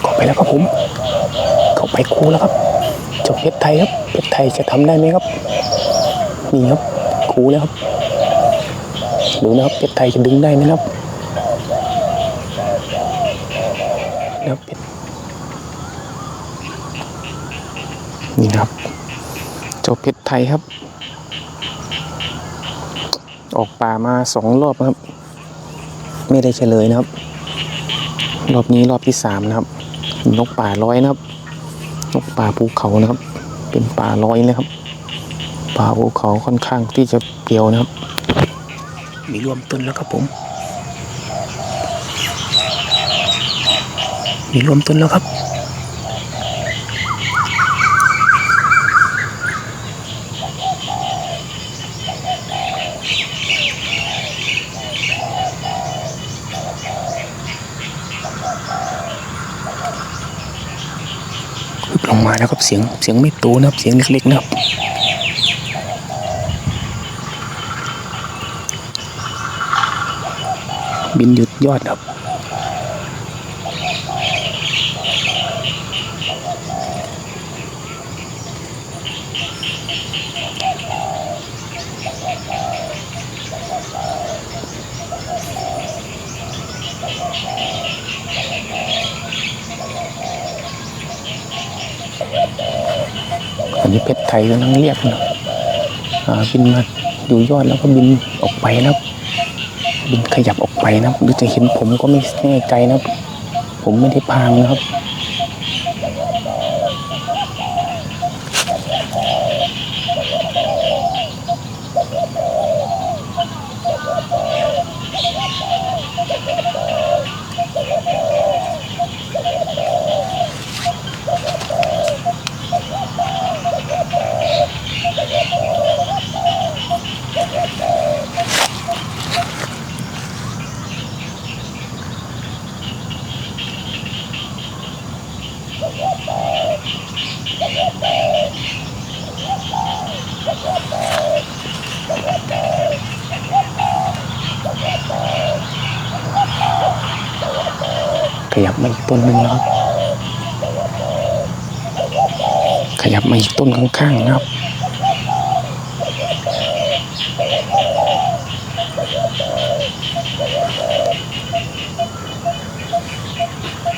เข้าไปแล้วครับผมเข้าไปคูแล้วครับเจ้าเพชรไทยครับเพชรไทยจะทำได้ไหมครับนี่ครับคูแล้วครับดูนะครับเพชรไทยจะดึงได้ไหมครับนะครับเพชรนี่นะครับเจ้าเพชรไทยครับ ออกป่ามาสองรอบครับ ไม่ได้เฉลยนะครับ รอบนี้รอบที่สามนะครับนกป่าร้อยนะครับ นกป่าภูเขานะครับ เป็นป่าร้อยนะครับ ป่าภูเขาค่อนข้างที่จะเปรียวนะครับ มีรวมต้นแล้วครับผม มีรวมต้นแล้วครับ แล้วครับเสียงเสียงไม่โตนะครับเสียงเล็กๆนะครับบินหยุดยอดครับ มีเพชรไทยกำลังเรียกนะบินมาอยู่ยอดแล้วก็บินออกไปนะบินขยับออกไปนะครับหรือจะเห็นผมก็ไม่แน่ใจนะผมไม่ได้พางนะครับ ขยับมาอีกต้นหนึ่งแล้วครับ ขยับมาอีกต้นข้างๆนะครับ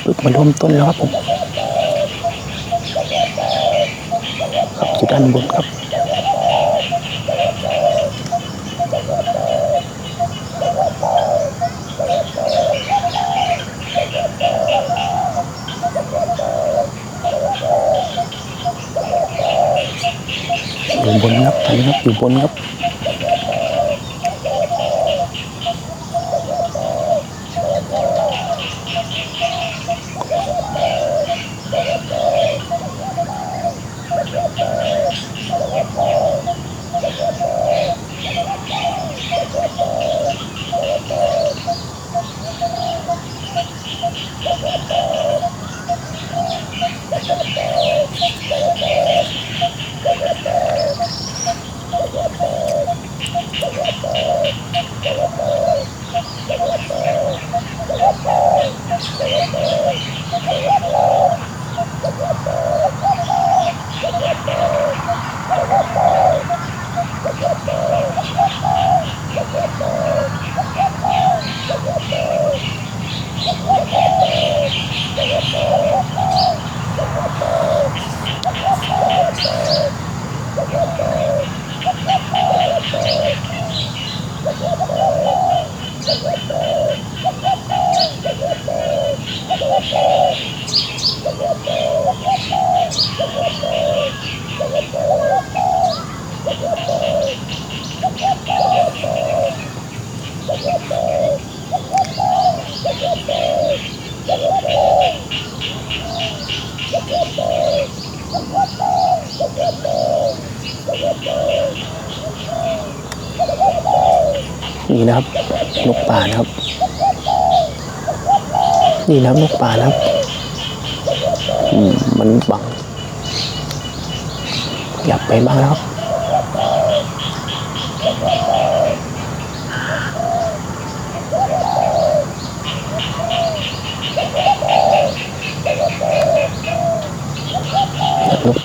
ปึ๊บมาร่วมต้นแล้วครับผม ครับอยู่ด้านบนครับ อยู่บนครับตอนนี้ครับอยู่บนครับ นี่นะครับนกป่านะครับ นี่นะครับนกป่านะครับมันบังอยากไปบ้างแล้วครับ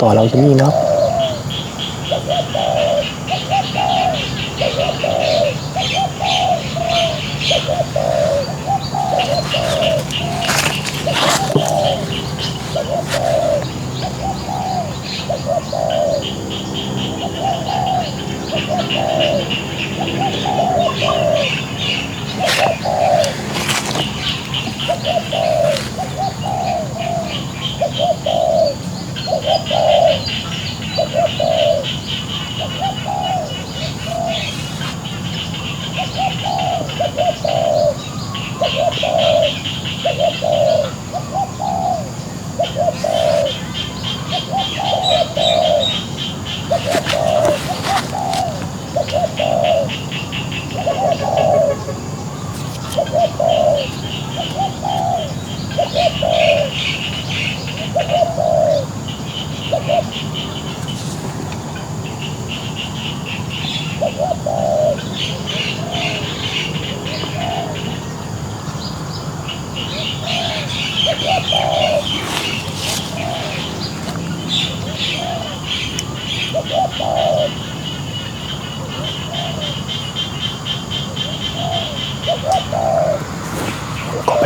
ต่อเราที่นี่นะครับเข้าะ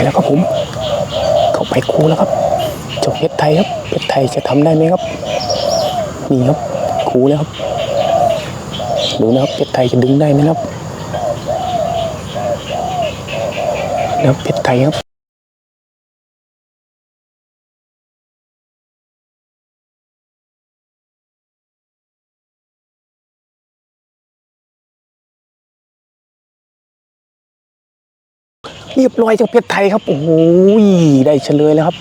แล้วครับผมเข้าไปคูแล้วครับจบเพชรไทยครับเพชรไทยจะทำได้ไหมครับนี่ครับคูแล้วครับดูนะครับเพชรไทยจะดึงได้ไหมครับแล้วเพชรไทยครับ เรียบร้อยเจ้าเพชรไทยครับโอ้โหได้เฉลยแล้วครับ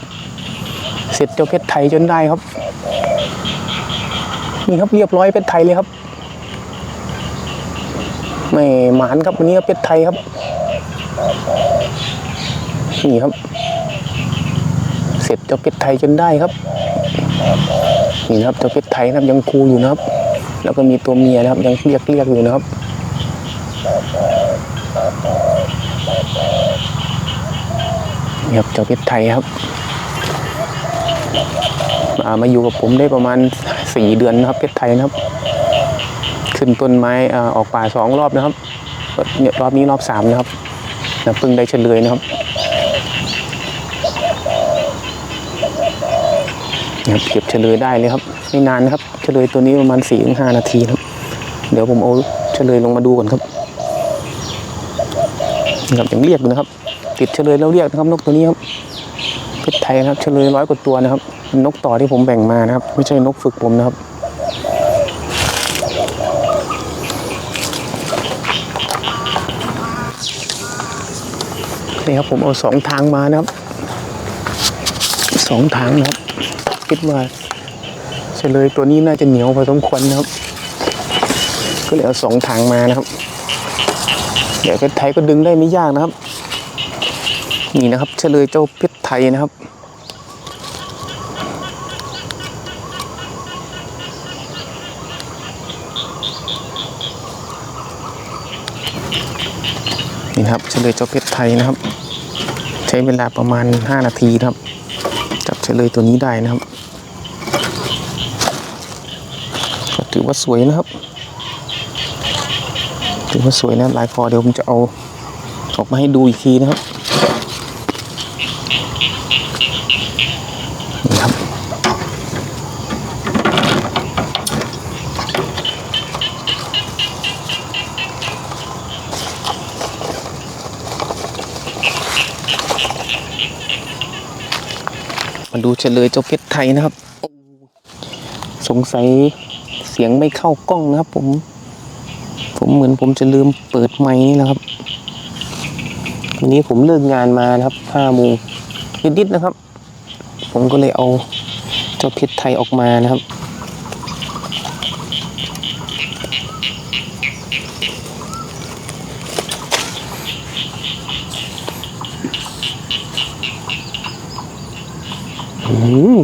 เสร็จเจ้าเพชรไทยจนได้ครับนี่ครับเรียบร้อยเพชรไทยเลยครับไม่หมานครับวันนี้เพชรไทยครับนี่ครับ เสร็จเจ้าเพชรไทยจนได้ครับนี่นะครับเจ้าเพชรไทยนะครับยังคูอยู่นะครับ แล้วก็มีตัวเมียนะครับ ยังเรียกเรียกอยู่นะครับ นี่ครับเจ้าเพชรไทยครับอ่ามาอยู่กับผมได้ประมาณสี่เดือนนะครับเพชรไทยนะครับ ขึ้นต้นไม้ออกป่าสองรอบนะครับเนี่ยรอบนี้รอบสามนะครับนะเพิ่งได้เฉลยนะครับนะครับเก็บเฉลยได้เลยครับไม่นานนะครับ เฉลยตัวนี้ประมาณสี่ถึงห้านาทีนะครับ เดี๋ยวผมเอาเฉลยลงมาดูก่อนครับนะครับยังเรียกอยู่นะครับ ติดเฉลยแล้วเรียกนะครับนกตัวนี้ครับเพชรไทยนะครับเฉลยร้อยกว่าตัวนะครับนนกต่อที่ผมแบ่งมานะครับ ไม่ใช่นกฝึกผมนะครับนี่ครับผมเอาสองทางมานะครับสองทางนะครับ คิดว่าเฉลยตัวนี้น่าจะเหนียวพอสมควรนะครับ ก็เลยเอาสองทางมานะครับเดี๋ยวเพชรไทยก็ดึงได้ไม่ยากนะครับ นี่นะครับเฉลยเจ้าเพชรไทยนะครับ นี่นครับเฉลยเจ้าเพชรไทยนะครับ ใช้เวลาประมาณ 5 นาทีนะครับ จับเฉลยตัวนี้ได้นะครับก็ถือว่าสวยนะครับถือว่าสวยนะลายคอเดี๋ยวผมจะเอาออกมาให้ดูอีกทีนะครับนี่ครับ มา ดูเฉลยเจ้าเพชรไทยนะครับ สงสัยเสียงไม่เข้ากล้องนะครับ ผม ผมเหมือนผมจะลืมเปิดไมค์นี่แหละครับวันนี้ผมเลิกงานมานะครับห้าโมงนิดๆนะครับ ผมก็เลยเอาเจ้าเพชรไทยออกมานะครับ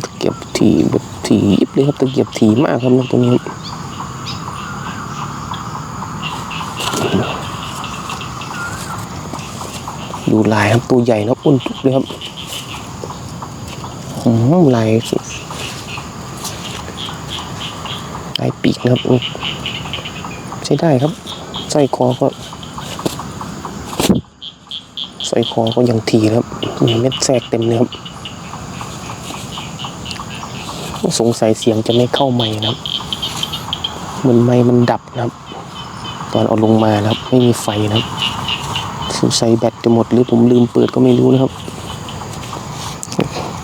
ตะเกียบถีแบบถียิบเลยครับตะเกียบถีมากครับนกตัวนี้ครับดูลายครับตัวใหญ่นะอ้วนทุกเลยครับอืมลายสุดายปีกนะครับใช้ได้ครับใสร้อยคอก็ใสร้อยคอก็ยังทีครับมีเม็ดแทรกเต็มเลยครับ สงสัยเสียงจะไม่เข้าไม้นะครับเหมือนไม้มันดับนะครับ ตอนเอาลงมานะครับ ไม่มีไฟนะครับ สงสัยแบตจะหมดหรือผมลืมเปิดก็ไม่รู้นะครับ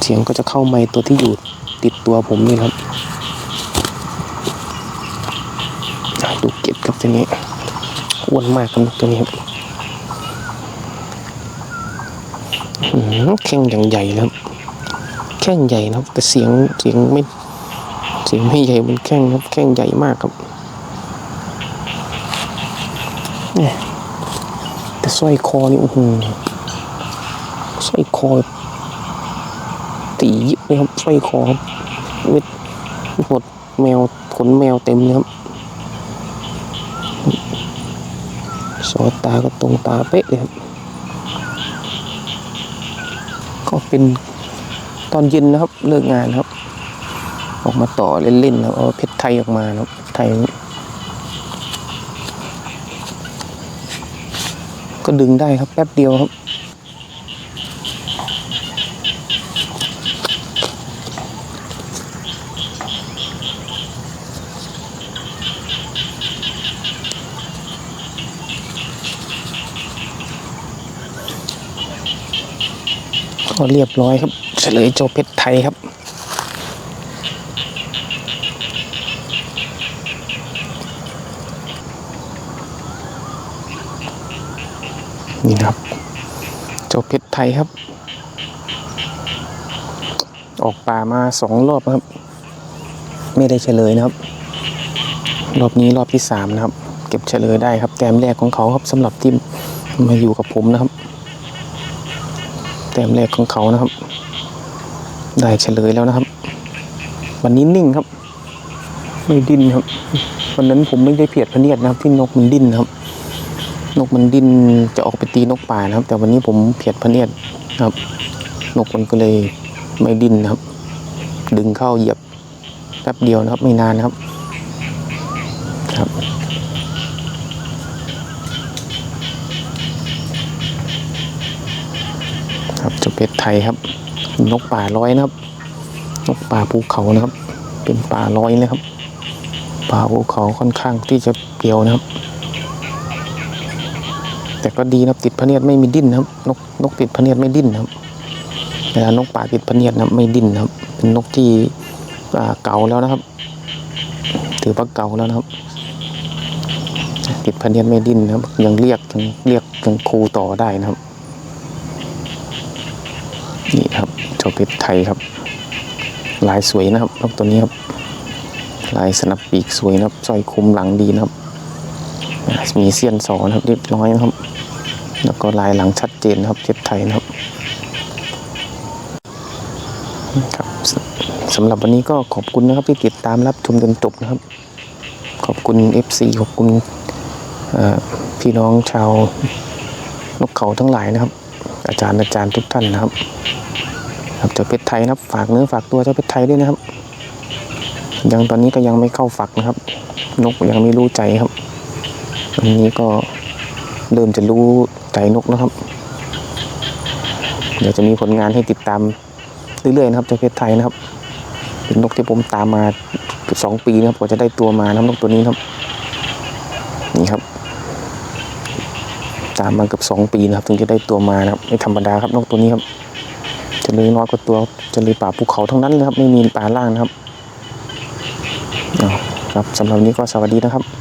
เสียงก็จะเข้าไม้ตัวที่อยู่ติดตัวผมนี่ครับดูเก็บครับตัวนี้อ้วนมากครับตัวนี้ครับแข้งอย่างใหญ่นะครับแข้งใหญ่นะครับ แต่เสียงเสียงไม่ สียงไม่ใหญ่มันแข้งครับ แข้งใหญ่มากครับเนี่ยแต่สร้อยคอนี่โอ้โหสร้อยคอตียิบเลยครับสร้อยคอครับเม็ดหมดแมวขนแมวเต็มเลยครับสอตาก็ตรงตาเป๊ะเลยครับ ก็เป็นตอนเย็นนะครับ เลิกงานครับ ออกมาต่อเล่นๆนะครับเอาเพชรไทยออกมานะครับไทยก็ดึงได้ครับแป๊บเดียวครับก็เรียบร้อยครับเฉลยโจเพชรไทยครับ นี่นะครับโจเพชรไทยครับ ออกป่ามาสองรอบครับ ไม่ได้เฉลยนะครับ รอบนี้รอบที่สามนะครับ เก็บเฉลยได้ครับแต้มแรกของเขาครับสำหรับที่มาอยู่กับผมนะครับ แต้มแรกของเขานะครับ ได้เฉลยแล้วนะครับ วันนี้นิ่งครับ ไม่ดิ้นครับวันนั้นผมไม่ได้เพียดพเนียดนะครับที่นกมันดิ้นครับ นกมันดิ้นจะออกไปตีนกป่านะครับ แต่วันนี้ผมเพียดพะเนียดนะครับ นกมันก็เลยไม่ดิ้นนะครับ ดึงเข้าเหยียบแป๊บเดียวนะครับ ไม่นานนะครับ ครับครับเจุเป็ดไทยครับ นกป่าร้อยนะครับ นกป่าภูเขานะครับ เป็นป่าร้อยนะครับ ป่าภูเขาค่อนข้างที่จะเปรียวนะครับ แต่ก็ดีนะติดพเนียดไม่มีดิ้นนะครับ นกนกติดพเนียดไม่ดิ้นนะครับเวลานกป่าติดพเนียดนะไม่ดิ้นนะครับ เป็นนกที่เก่าแล้วนะครับ ถือว่าเก่าแล้วนะครับ ติดพเนียดไม่ดิ้นนะครับ ยังเรียกยังเรียกยังคูต่อได้นะครับ นี่ครับเจ้าเพชรไทยครับ ลายสวยนะครับนกตัวนี้ครับลายสนับปีกสวยนะครับสร้อยคุมหลังดีนะครับ มีเสี้ยนสอนะครับเรียบร้อยนะครับ แล้วก็ลายหลังชัดเจนนะครับเพชรไทยนะครับครับสำหรับวันนี้ก็ขอบคุณนะครับที่ติดตามรับชมจนจบนะครับ ขอบคุณ FC ขอบคุณพี่น้องชาวนกเขาทั้งหลายนะครับ อาจารย์อาจารย์ทุกท่านนะครับครับเจ้าเพชรไทยนะครับ ฝากเนื้อฝากตัวเจ้าเพชรไทยด้วยนะครับ ยังตอนนี้ก็ยังไม่เข้าฝักนะครับ นกยังไม่รู้ใจครับ วันนี้ก็เริ่มจะรู้ใจนกแล้วครับ เดี๋ยวจะมีผลงานให้ติดตามเรื่อยๆนะครับเจ้าเพชรไทยนะครับ เป็นนกที่ผมตามมาสองปีนะครับกว่าจะได้ตัวมานะครับนกตัวนี้นะครับ นี่ครับ ตามมาเกือบสองปีนะครับ ถึงจะได้ตัวมานะครับไม่ธรรมดาครับนกตัวนี้ครับจะเลยน้อยกว่าตัวจะเลยป่าภูเขาทั้งนั้นเลยครับ ไม่มีป่าล่างนะครับครับสำหรับนี้ก็สวัสดีนะครับ